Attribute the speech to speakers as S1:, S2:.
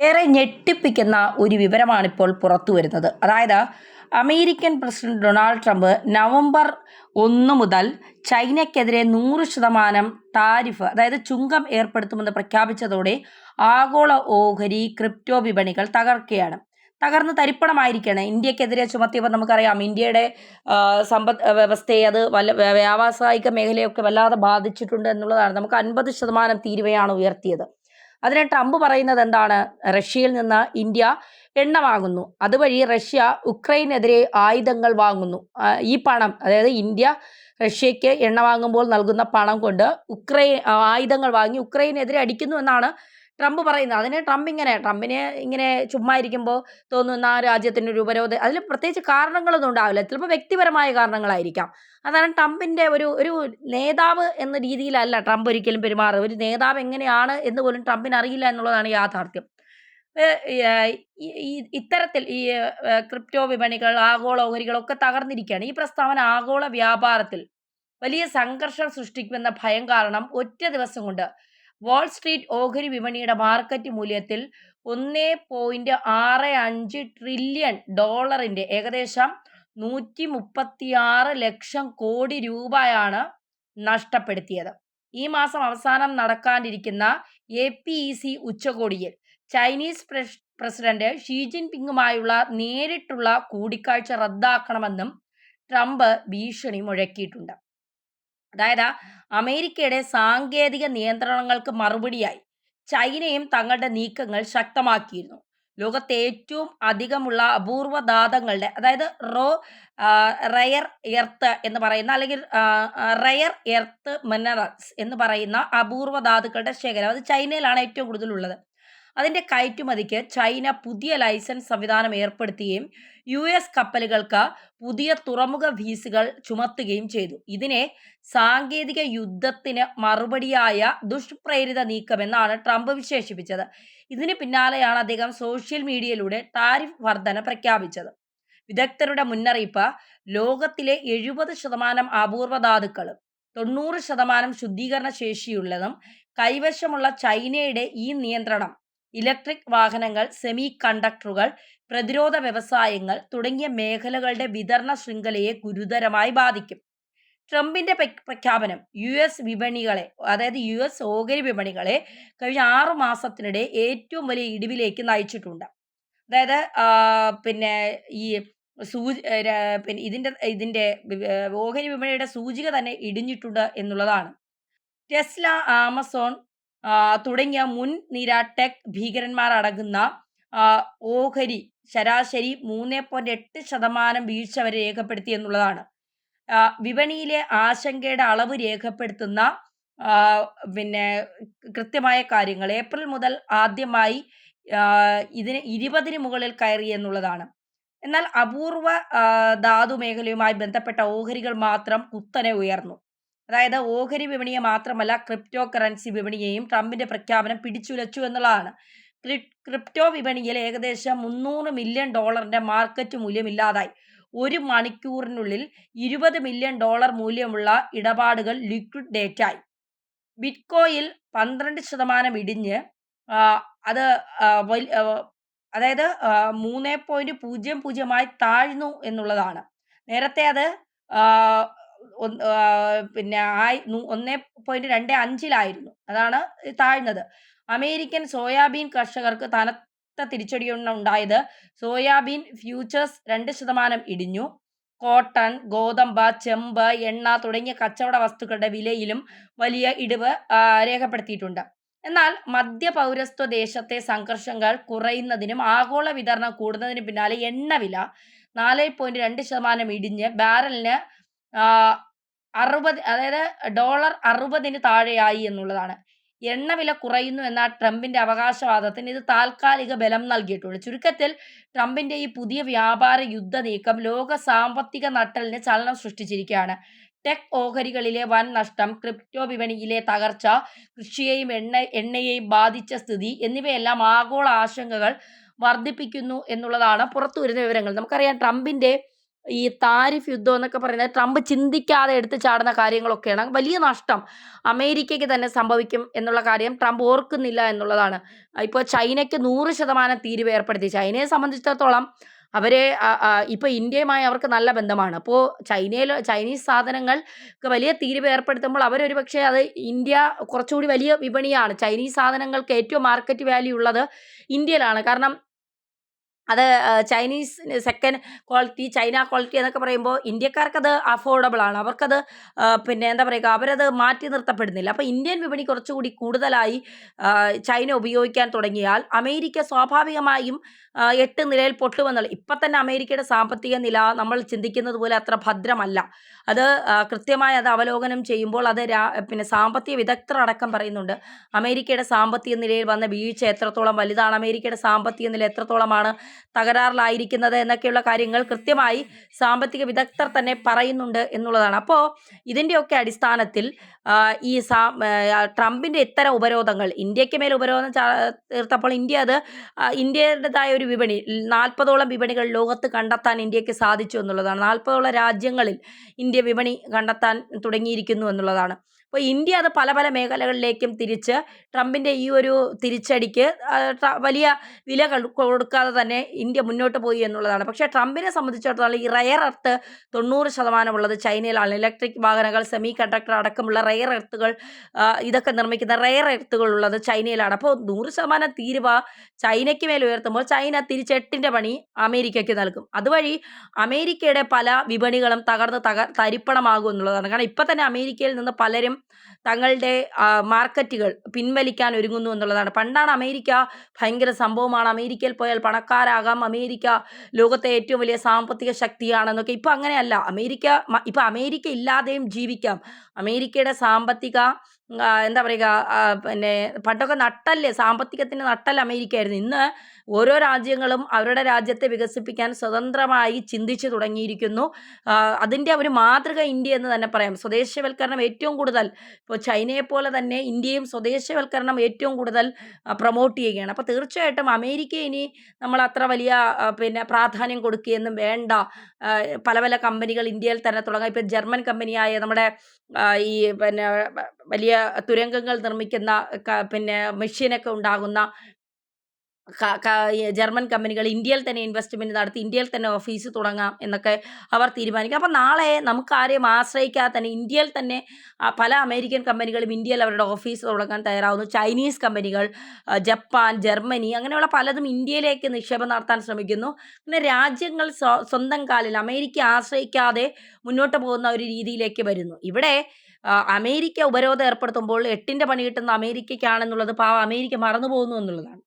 S1: ഏറെ ഞെട്ടിപ്പിക്കുന്ന ഒരു വിവരമാണിപ്പോൾ പുറത്തു വരുന്നത്. അതായത് American president Donald Trump November ഒന്ന് മുതൽ ചൈനയ്ക്കെതിരെ നൂറ് ശതമാനം താരിഫ് അതായത് ചുങ്കം ഏർപ്പെടുത്തുമെന്ന് പ്രഖ്യാപിച്ചതോടെ ആഗോള ഓഹരി ക്രിപ്റ്റോ വിപണികൾ തകർക്കുകയാണ്. തകർന്ന് തരിപ്പണമായിരിക്കുകയാണ്. ഇന്ത്യക്കെതിരെ ചുമത്തിയപ്പോൾ നമുക്കറിയാം. ഇന്ത്യയുടെ സമ്പദ് വ്യവസ്ഥയെ അത് വല്ല വ്യാവസായിക മേഖലയൊക്കെ വല്ലാതെ ബാധിച്ചിട്ടുണ്ട് എന്നുള്ളതാണ്. നമുക്ക് അൻപത് ശതമാനം തീരുവയാണ് ഉയർത്തിയത്. അതിനെ ട്രംപ് പറയുന്നത് എന്താണ്? റഷ്യയിൽ നിന്ന് ഇന്ത്യ എണ്ണ വാങ്ങുന്നു. അതുവഴി റഷ്യ ഉക്രൈനെതിരെ ആയുധങ്ങൾ വാങ്ങുന്നു. ഈ പണം അതായത് ഇന്ത്യ റഷ്യയ്ക്ക് എണ്ണ വാങ്ങുമ്പോൾ നൽകുന്ന പണം കൊണ്ട് ഉക്രൈൻ ആയുധങ്ങൾ വാങ്ങി ഉക്രൈനെതിരെ അടിക്കുന്നു എന്നാണ് ട്രംപ് പറയുന്നത്. അതിന് ട്രംപ് ഇങ്ങനെ ട്രംപിനെ ഇങ്ങനെ ചുമ്മാ ഇരിക്കുമ്പോൾ തോന്നുന്ന ആ രാജ്യത്തിന്റെ ഒരു ഉപരോധം അതിൽ പ്രത്യേകിച്ച് കാരണങ്ങളൊന്നും ഉണ്ടാവില്ല. ചിലപ്പോൾ വ്യക്തിപരമായ കാരണങ്ങളായിരിക്കാം. അതാണ് ട്രംപിന്റെ ഒരു ഒരു നേതാവ് എന്ന രീതിയിലല്ല ട്രംപ് ഒരിക്കലും പെരുമാറുക ഒരു നേതാവ് എങ്ങനെയാണ് എന്ന് പോലും ട്രംപിന് അറിയില്ല എന്നുള്ളതാണ് യാഥാർത്ഥ്യം. ഇത്തരത്തിൽ ഈ ക്രിപ്റ്റോ വിപണികൾ ആഗോള ഓഹരികളൊക്കെ തകർന്നിരിക്കുകയാണ്. ഈ പ്രസ്താവന ആഗോള വ്യാപാരത്തിൽ വലിയ സംഘർഷം സൃഷ്ടിക്കുമെന്ന ഭയം കാരണം ഒറ്റ ദിവസം കൊണ്ട് വാൾ സ്ട്രീറ്റ് ഓഹരി വിപണിയുടെ മാർക്കറ്റ് മൂല്യത്തിൽ ഒന്നേ പോയിന്റ് ആറ് അഞ്ച് ട്രില്യൺ ഡോളറിന്റെ ഏകദേശം നൂറ്റി മുപ്പത്തിയാറ് ലക്ഷം കോടി രൂപയാണ് നഷ്ടപ്പെടുത്തിയത്. ഈ മാസം അവസാനം നടക്കാനിരിക്കുന്ന എ പി ഇ സി ഉച്ചകോടിയിൽ ചൈനീസ് പ്രസിഡന്റ് ഷീ ജിൻപിങ്ങുമായുള്ള നേരിട്ടുള്ള കൂടിക്കാഴ്ച റദ്ദാക്കണമെന്നും ട്രംപ് ഭീഷണി മുഴക്കിയിട്ടുണ്ട്. അതായത് അമേരിക്കയുടെ സാങ്കേതിക നിയന്ത്രണങ്ങൾക്ക് മറുപടിയായി ചൈനയും തങ്ങളുടെ നീക്കങ്ങൾ ശക്തമാക്കിയിരുന്നു. ലോകത്തെ ഏറ്റവും അധികമുള്ള അപൂർവ ധാതങ്ങളുടെ അതായത് റോ റയർ എർത്ത് എന്ന് പറയുന്ന അല്ലെങ്കിൽ റയർ എർത്ത് മിനറൽസ് എന്ന് പറയുന്ന അപൂർവ ധാതുക്കളുടെ ശേഖരം. അത് ചൈനയിലാണ് ഏറ്റവും കൂടുതലുള്ളത്. അതിന്റെ കയറ്റുമതിക്ക് ചൈന പുതിയ ലൈസൻസ് സംവിധാനം ഏർപ്പെടുത്തുകയും യു എസ് കപ്പലുകൾക്ക് പുതിയ തുറമുഖ ഫീസുകൾ ചുമത്തുകയും ചെയ്തു. ഇതിനെ സാങ്കേതിക യുദ്ധത്തിന് മറുപടിയായ ദുഷ്പ്രേരിത നീക്കമെന്നാണ് ട്രംപ് വിശേഷിപ്പിച്ചത്. ഇതിന് പിന്നാലെയാണ് അദ്ദേഹം സോഷ്യൽ മീഡിയയിലൂടെ ടാരിഫ് വർധന പ്രഖ്യാപിച്ചത്. വിദഗ്ധരുടെ മുന്നറിയിപ്പ് ലോകത്തിലെ എഴുപത് ശതമാനം അപൂർവ ധാതുക്കളും തൊണ്ണൂറ് ശതമാനം ശുദ്ധീകരണ ശേഷിയുള്ളതും കൈവശമുള്ള ചൈനയുടെ ഈ നിയന്ത്രണം ഇലക്ട്രിക് വാഹനങ്ങൾ സെമി കണ്ടക്ടറുകൾ പ്രതിരോധ വ്യവസായങ്ങൾ തുടങ്ങിയ മേഖലകളുടെ വിതരണ ശൃംഖലയെ ഗുരുതരമായി ബാധിക്കും. ട്രംപിന്റെ പ്രഖ്യാപനം യു എസ് വിപണികളെ അതായത് യു എസ് ഓഹരി വിപണികളെ കഴിഞ്ഞ ആറു മാസത്തിനിടെ ഏറ്റവും വലിയ ഇടിവിലേക്ക് നയിച്ചിട്ടുണ്ട്. അതായത് പിന്നെ ഈ സൂചി പിന്നെ ഇതിന്റെ ഇതിന്റെ ഓഹരി വിപണിയുടെ സൂചിക തന്നെ ഇടിഞ്ഞിട്ടുണ്ട് എന്നുള്ളതാണ്. ടെസ്ല ആമസോൺ തുടങ്ങിയ മുൻ നിര ടെക് ഭീകരന്മാർ അടങ്ങുന്ന ഓഹരി ശരാശരി മൂന്ന് പോയിന്റ് എട്ട് ശതമാനം വീഴ്ച വരെ രേഖപ്പെടുത്തി എന്നുള്ളതാണ്. വിപണിയിലെ ആശങ്കയുടെ അളവ് രേഖപ്പെടുത്തുന്ന പിന്നെ കൃത്യമായ കാര്യങ്ങൾ. ഏപ്രിൽ മുതൽ ആദ്യമായി ഇതിന് ഇരുപതിന് മുകളിൽ കയറി എന്നുള്ളതാണ്. എന്നാൽ അപൂർവ ധാതു മേഖലയുമായി ബന്ധപ്പെട്ട ഓഹരികൾ മാത്രം കുത്തനെ ഉയർന്നു. അതായത് ഓഹരി വിപണിയെ മാത്രമല്ല ക്രിപ്റ്റോ കറൻസി വിപണിയെയും ട്രംപിന്റെ പ്രഖ്യാപനം പിടിച്ചുലച്ചു എന്നുള്ളതാണ്. ക്രിപ്റ്റോ വിപണിയിൽ ഏകദേശം മുന്നൂറ് മില്യൺ ഡോളറിന്റെ മാർക്കറ്റ് മൂല്യം ഇല്ലാതായി ഒരു മണിക്കൂറിനുള്ളിൽ ഇരുപത് മില്യൺ ഡോളർ മൂല്യമുള്ള ഇടപാടുകൾ ലിക്വിഡ് ഡേറ്റായി ബിറ്റ്കോയിൽ പന്ത്രണ്ട് ശതമാനം ഇടിഞ്ഞ് അത് അതായത് മൂന്ന് പോയിന്റ് പൂജ്യം പൂജ്യമായി താഴ്ന്നു എന്നുള്ളതാണ്. നേരത്തെ അത് പിന്നെ ആയി ഒന്നേ പോയിന്റ് രണ്ട് അഞ്ചിലായിരുന്നു. അതാണ് താഴ്ന്നത്. അമേരിക്കൻ സോയാബീൻ കർഷകർക്ക് തനത്ത തിരിച്ചടിയാണ് ഉണ്ടായത്. സോയാബീൻ ഫ്യൂച്ചേഴ്സ് രണ്ട് ശതമാനം ഇടിഞ്ഞു. കോട്ടൺ ഗോതമ്പ് ചെമ്പ് എണ്ണ തുടങ്ങിയ കച്ചവട വസ്തുക്കളുടെ വിലയിലും വലിയ ഇടിവ് രേഖപ്പെടുത്തിയിട്ടുണ്ട്. എന്നാൽ മധ്യ പൗരസ്ത്വ ദേശത്തെ സംഘർഷങ്ങൾ കുറയുന്നതിനും ആഗോള വിതരണം കൂടുന്നതിനും പിന്നാലെ എണ്ണവില നാല് പോയിന്റ് രണ്ട് ശതമാനം ഇടിഞ്ഞ് ബാരലിന് അറുപത് അതായത് ഡോളർ അറുപതിന് താഴെയായി എന്നുള്ളതാണ്. എണ്ണവില കുറയുന്നു എന്ന ട്രംപിന്റെ അവകാശവാദത്തിന് ഇത് താൽക്കാലിക ബലം നൽകിയിട്ടുണ്ട്. ചുരുക്കത്തിൽ ട്രംപിന്റെ ഈ പുതിയ വ്യാപാര യുദ്ധ നീക്കം ലോക സാമ്പത്തിക നട്ടലിന് ചലനം സൃഷ്ടിച്ചിരിക്കുകയാണ്. ടെക് ഓഹരികളിലെ വൻ നഷ്ടം ക്രിപ്റ്റോ വിപണിയിലെ തകർച്ച കൃഷിയെയും എണ്ണ എണ്ണയെയും ബാധിച്ച സ്ഥിതി എന്നിവയെല്ലാം ആഗോള ആശങ്കകൾ വർദ്ധിപ്പിക്കുന്നു എന്നുള്ളതാണ് പുറത്തു വരുന്ന വിവരങ്ങൾ. നമുക്കറിയാം ട്രംപിന്റെ ഈ താരിഫ് യുദ്ധം എന്നൊക്കെ പറയുന്നത് ട്രംപ് ചിന്തിക്കാതെ എടുത്ത് ചാടുന്ന കാര്യങ്ങളൊക്കെയാണ്. വലിയ നഷ്ടം അമേരിക്കയ്ക്ക് തന്നെ സംഭവിക്കും എന്നുള്ള കാര്യം ട്രംപ് ഓർക്കുന്നില്ല എന്നുള്ളതാണ്. ഇപ്പോൾ ചൈനയ്ക്ക് നൂറ് ശതമാനം തീരുവ ഏർപ്പെടുത്തി. ചൈനയെ സംബന്ധിച്ചിടത്തോളം അവരെ ഇപ്പോൾ ഇന്ത്യയുമായി അവർക്ക് നല്ല ബന്ധമാണ്. അപ്പോൾ ചൈനയിൽ ചൈനീസ് സാധനങ്ങൾക്ക് വലിയ തീരുവ ഏർപ്പെടുത്തുമ്പോൾ അവരൊരു പക്ഷേ അത് ഇന്ത്യ കുറച്ചുകൂടി വലിയ വിപണിയാണ്. ചൈനീസ് സാധനങ്ങൾക്ക് ഏറ്റവും മാർക്കറ്റ് വാല്യൂ ഉള്ളത് ഇന്ത്യയിലാണ്. കാരണം അത് Chinese second quality China quality എന്നൊക്കെ പറയുമ്പോൾ ഇന്ത്യക്കാർക്കത് അഫോർഡബിൾ ആണ്. അവർക്കത് പിന്നെ എന്താ പറയുക അവരത് മാറ്റി നിർത്തപ്പെടുന്നില്ല. അപ്പോൾ ഇന്ത്യൻ വിപണി കുറച്ചുകൂടി കൂടുതലായി ചൈന ഉപയോഗിക്കാൻ തുടങ്ങിയാൽ അമേരിക്ക സ്വാഭാവികമായും എട്ട് നിലയിൽ പൊട്ടുമെന്നുള്ള ഇപ്പം തന്നെ അമേരിക്കയുടെ സാമ്പത്തിക നില നമ്മൾ ചിന്തിക്കുന്നത് പോലെ അത്ര ഭദ്രമല്ല. അത് കൃത്യമായി അത് അവലോകനം ചെയ്യുമ്പോൾ അത് പിന്നെ സാമ്പത്തിക വിദഗ്ധർ അടക്കം പറയുന്നുണ്ട്. അമേരിക്കയുടെ സാമ്പത്തിക നിലയിൽ വന്ന വീഴ്ച എത്രത്തോളം വലുതാണ് അമേരിക്കയുടെ സാമ്പത്തിക നില എത്രത്തോളമാണ് തകരാറിലായിരിക്കുന്നത് എന്നൊക്കെയുള്ള കാര്യങ്ങൾ കൃത്യമായി സാമ്പത്തിക വിദഗ്ധർ തന്നെ പറയുന്നുണ്ട് എന്നുള്ളതാണ്. അപ്പോൾ ഇതിന്റെയൊക്കെ അടിസ്ഥാനത്തിൽ ഈ സാ ട്രംപിന്റെ ഇത്തരം ഉപരോധങ്ങൾ ഇന്ത്യയ്ക്ക് മേൽ ഉപരോധം തീർത്തപ്പോൾ ഇന്ത്യ അത് ഇന്ത്യയുടേതായ ഒരു വിപണി നാൽപ്പതോളം വിപണികൾ ലോകത്ത് കണ്ടെത്താൻ ഇന്ത്യയ്ക്ക് സാധിച്ചു എന്നുള്ളതാണ്. നാൽപ്പതോളം രാജ്യങ്ങളിൽ ഇന്ത്യ വിപണി കണ്ടെത്താൻ തുടങ്ങിയിരിക്കുന്നു എന്നുള്ളതാണ്. അപ്പോൾ ഇന്ത്യ അത് പല പല മേഖലകളിലേക്കും തിരിച്ച് ട്രംപിന്റെ ഈ ഒരു തിരിച്ചടിക്ക് വലിയ വില കൊടുക്കാതെ തന്നെ ഇന്ത്യ മുന്നോട്ട് പോയി എന്നുള്ളതാണ്. പക്ഷേ ട്രംപിനെ സംബന്ധിച്ചിടത്തോളം ഈ റയർ എർത്ത് തൊണ്ണൂറ് ശതമാനമുള്ളത് ചൈനയിലാണ്. ഇലക്ട്രിക് വാഹനങ്ങൾ സെമി കണ്ടക്ടർ അടക്കമുള്ള റയർ എർത്തുകൾ ഇതൊക്കെ നിർമ്മിക്കുന്ന റയർ എർത്തുകൾ ഉള്ളത് ചൈനയിലാണ്. അപ്പോൾ നൂറ് ശതമാനം തീരുവ ചൈനയ്ക്ക് മേൽ ഉയർത്തുമ്പോൾ ചൈന തിരിച്ചെട്ടിന്റെ പണി അമേരിക്കയ്ക്ക് നൽകും. അതുവഴി അമേരിക്കയുടെ പല വിപണികളും തകർന്ന് തക തരിപ്പണമാകും എന്നുള്ളതാണ്. കാരണം ഇപ്പം തന്നെ അമേരിക്കയിൽ നിന്ന് പലരും തങ്ങളുടെ മാർക്കറ്റുകൾ പിൻവലിക്കാൻ ഒരുങ്ങുന്നു എന്നുള്ളതാണ്. പണ്ടാണ് അമേരിക്ക ഭയങ്കര സംഭവമാണ്. അമേരിക്കയിൽ പോയാൽ പണക്കാരാകാം. അമേരിക്ക ലോകത്തെ ഏറ്റവും വലിയ സാമ്പത്തിക ശക്തിയാണെന്നൊക്കെ. ഇപ്പം അങ്ങനെയല്ല. അമേരിക്ക ഇപ്പം അമേരിക്ക ഇല്ലാതെയും ജീവിക്കാം. അമേരിക്കയുടെ സാമ്പത്തിക എന്താ പറയുക പിന്നെ പണ്ടൊക്കെ നട്ടല്ലേ സാമ്പത്തികത്തിന് നട്ടൽ അമേരിക്കയായിരുന്നു. ഇന്ന് ഓരോ രാജ്യങ്ങളും അവരുടെ രാജ്യത്തെ വികസിപ്പിക്കാൻ സ്വതന്ത്രമായി ചിന്തിച്ചു തുടങ്ങിയിരിക്കുന്നു. അതിന്റെ ഒരു മാതൃക ഇന്ത്യ എന്ന് തന്നെ പറയാം. സ്വദേശവൽക്കരണം ഏറ്റവും കൂടുതൽ ഇപ്പോൾ ചൈനയെ പോലെ തന്നെ ഇന്ത്യയും സ്വദേശവൽക്കരണം ഏറ്റവും കൂടുതൽ പ്രൊമോട്ട് ചെയ്യുകയാണ്. അപ്പോൾ തീർച്ചയായിട്ടും അമേരിക്ക ഇനി നമ്മൾ അത്ര വലിയ പിന്നെ പ്രാധാന്യം കൊടുക്കുകയൊന്നും വേണ്ട. പല പല കമ്പനികൾ ഇന്ത്യയിൽ തന്നെ തുടങ്ങാം. ഇപ്പോൾ ജർമ്മൻ കമ്പനിയായ നമ്മുടെ ഈ പിന്നെ വലിയ തുരങ്കങ്ങൾ നിർമ്മിക്കുന്ന പിന്നെ മെഷീനൊക്കെ ഉണ്ടാകുന്ന ജർമ്മൻ കമ്പനികൾ ഇന്ത്യയിൽ തന്നെ ഇൻവെസ്റ്റ്മെന്റ് നടത്തി ഇന്ത്യയിൽ തന്നെ ഓഫീസ് തുടങ്ങാം എന്നൊക്കെ അവർ തീരുമാനിക്കും. അപ്പോൾ നാളെ നമുക്ക് ആരെയും ആശ്രയിക്കാതെ തന്നെ ഇന്ത്യയിൽ തന്നെ പല അമേരിക്കൻ കമ്പനികളും ഇന്ത്യയിൽ അവരുടെ ഓഫീസ് തുടങ്ങാൻ തയ്യാറാവുന്നു. ചൈനീസ് കമ്പനികൾ ജപ്പാൻ ജർമ്മനി അങ്ങനെയുള്ള പലതും ഇന്ത്യയിലേക്ക് നിക്ഷേപം നടത്താൻ ശ്രമിക്കുന്നു. പിന്നെ രാജ്യങ്ങൾ സ്വന്തം കാലിൽ അമേരിക്ക ആശ്രയിക്കാതെ മുന്നോട്ട് പോകുന്ന ഒരു രീതിയിലേക്ക് വരുന്നു. ഇവിടെ അമേരിക്ക ഉപരോധം ഏർപ്പെടുത്തുമ്പോൾ എട്ടിന്റെ പണി കിട്ടുന്ന അമേരിക്കയ്ക്കാണെന്നുള്ളത് പാവം അമേരിക്ക മറന്നു പോകുന്നു എന്നുള്ളതാണ്.